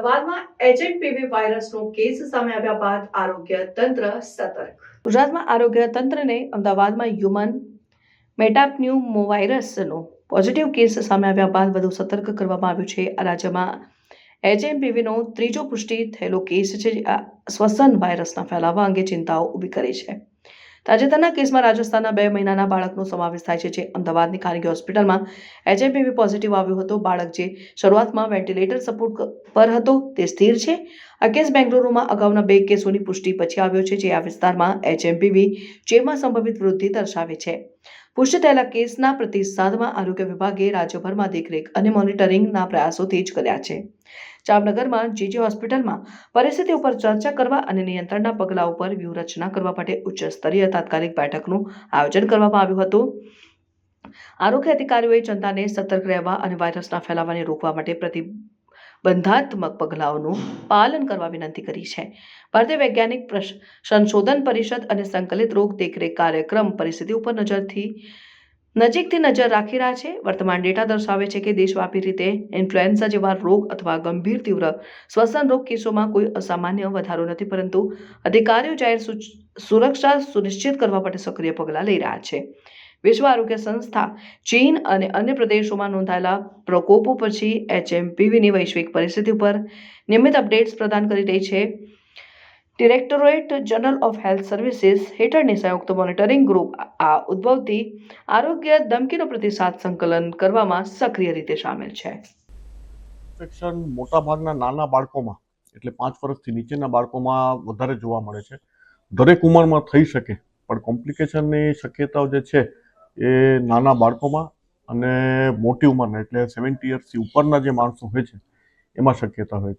અમદાવાદમાં એચએમપીવી વાયરસનો કેસ સામે આવ્યા બાદ આરોગ્ય તંત્ર સતર્ક. ગુજરાતમાં આરોગ્ય તંત્રને અમદાવાદમાં હ્યુમન મેટાપન્યુમો વાયરસનો પોઝિટિવ કેસ સામે આવ્યા બાદ વધુ સતર્ક કરવામાં આવ્યું છે. આ રાજ્યમાં એચએમપીવીનો ત્રીજો પુષ્ટિ થયેલો કેસ છે, જે આ શ્વસન વાયરસના ફેલાવા અંગે ચિંતાઓ ઊભી કરી છે. તાજેતરના કેસમાં રાજસ્થાનના બે મહિનાના બાળકનો સમાવેશ થાય છે, જે અમદાવાદની ખાનગી હોસ્પિટલમાં એચઆઈપીવી પોઝિટિવ આવ્યો હતો. બાળક જે શરૂઆતમાં વેન્ટિલેટર સપોર્ટ પર હતો, તે સ્થિર છે. આ કેસ બેંગલુરુમાં અગાઉના બે કેસોની પુષ્ટિ પછી આવ્યો છે, જે આ વિસ્તારમાં એચએમપીવી ચેપમાં સંભવિત વૃદ્ધિ દર્શાવે છે. પુષ્ટિ થયેલા કેસના પ્રતિસાદમાં આરોગ્ય વિભાગે રાજ્યભરમાં દેખરેખ અને મોનિટરિંગના પ્રયાસો તેજ કર્યા છે. જામનગરમાં જીજી હોસ્પિટલમાં પરિસ્થિતિ ઉપર ચર્ચા કરવા અને નિયંત્રણના પગલાં ઉપર વ્યૂહરચના કરવા માટે ઉચ્ચ સ્તરીય તાત્કાલિક બેઠકનું આયોજન કરવામાં આવ્યું હતું. આરોગ્ય અધિકારીઓએ જનતાને સતર્ક રહેવા અને વાયરસના ફેલાવાને રોકવા માટે પ્રતિબંધાત્મક પગલાઓનું પાલન કરવા વિનંતી કરી છે. ભારતીય વૈજ્ઞાનિક સંશોધન પરિષદ અને સંકલિત રોગ દેખરેખ કાર્યક્રમ પરિસ્થિતિ ઉપર નજરથી, નજીકથી નજર રાખી રહ્યા છે. વર્તમાન ડેટા દર્શાવે છે કે દેશવ્યાપી રીતે ઇન્ફ્લુએન્ઝા જેવા રોગ અથવા ગંભીર તીવ્ર શ્વસન રોગ કેસોમાં કોઈ અસામાન્ય વધારો નથી, પરંતુ અધિકારીઓ જાહેર સુરક્ષા સુનિશ્ચિત કરવા માટે સક્રિય પગલાં લઈ રહ્યા છે. વિશ્વ આરોગ્ય સંસ્થા ચીન અને અન્ય પ્રદેશોમાં નોંધાયેલા પ્રકોપો પછી એચએમપીવીની વૈશ્વિક પરિસ્થિતિ પર નિયમિત અપડેટ્સ પ્રદાન કરી રહી છે. Directorate general of health services હેઠળની સંયુક્ત મોનિટરિંગ ગ્રુપ આ ઉદ્ભવતી આરોગ્ય ધમકીનો પ્રતિસાદ સંકલન કરવામાં સક્રિય રીતે સામેલ છે. ઇન્ફેક્શન મોટાભાગના નાના બાળકોમાં, એટલે પાંચ વર્ષથી નીચેના બાળકોમાં વધારે જોવા મળે છે. દરેક ઉંમરમાં થઈ શકે, પણ કોમ્પ્લિકેશનની શક્યતાઓ જે છે એ નાના બાળકોમાં અને મોટી ઉંમરના, એટલે સેવન્ટી યર્સથી ઉપરના જે માણસો હોય છે, એમાં શક્યતા હોય છે.